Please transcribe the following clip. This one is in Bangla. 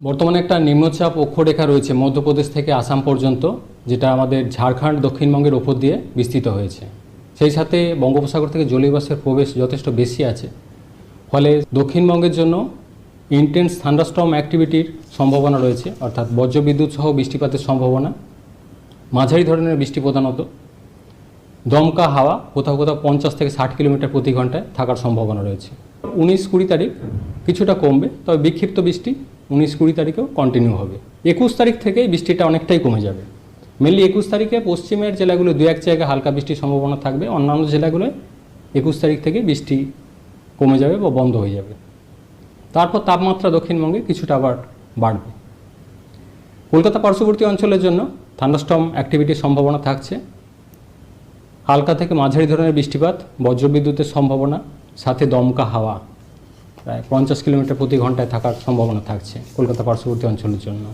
বর্তমানে একটা নিম্নচাপ অক্ষরেখা রয়েছে মধ্যপ্রদেশ থেকে আসাম পর্যন্ত, যেটা আমাদের ঝাড়খণ্ড দক্ষিণবঙ্গের ওপর দিয়ে বিস্তৃত হয়েছে। সেই সাথে বঙ্গোপসাগর থেকে জলীয়বাষ্পের প্রবেশ যথেষ্ট বেশি আছে। ফলে দক্ষিণবঙ্গের জন্য ইন্টেন্স থান্ডারস্টর্ম অ্যাক্টিভিটির সম্ভাবনা রয়েছে, অর্থাৎ বজ্রবিদ্যুৎ সহ বৃষ্টিপাতের সম্ভাবনা, মাঝারি ধরনের বৃষ্টি প্রধানত দমকা হাওয়া কোথাও কোথাও পঞ্চাশ থেকে ষাট কিলোমিটার প্রতি ঘন্টায় থাকার সম্ভাবনা রয়েছে। উনিশ কুড়ি তারিখ কিছুটা কমবে, তবে বিক্ষিপ্ত বৃষ্টি উনিশ কুড়ি তারিখেও কন্টিনিউ হবে। একুশ তারিখ থেকে বৃষ্টিটা অনেকটাই কমে যাবে। মেনলি একুশ তারিখে পশ্চিমের জেলাগুলো দু এক জায়গায় হালকা বৃষ্টির সম্ভাবনা থাকবে, অন্যান্য জেলাগুলোয় একুশ তারিখ থেকে বৃষ্টি কমে যাবে বা বন্ধ হয়ে যাবে। তারপর তাপমাত্রা দক্ষিণবঙ্গে কিছুটা আবার বাড়বে। কলকাতা পার্শ্ববর্তী অঞ্চলের জন্য থান্ডারস্টর্ম অ্যাক্টিভিটির সম্ভাবনা থাকছে। হালকা থেকে মাঝারি ধরনের বৃষ্টিপাত, বজ্রবিদ্যুতের সম্ভাবনা, সাথে দমকা হাওয়া। প্রায় পঞ্চাশ কিলোমিটার প্রতি ঘন্টায় থাকার সম্ভাবনা থাকছে কলকাতা পার্শ্ববর্তী অঞ্চলের জন্য।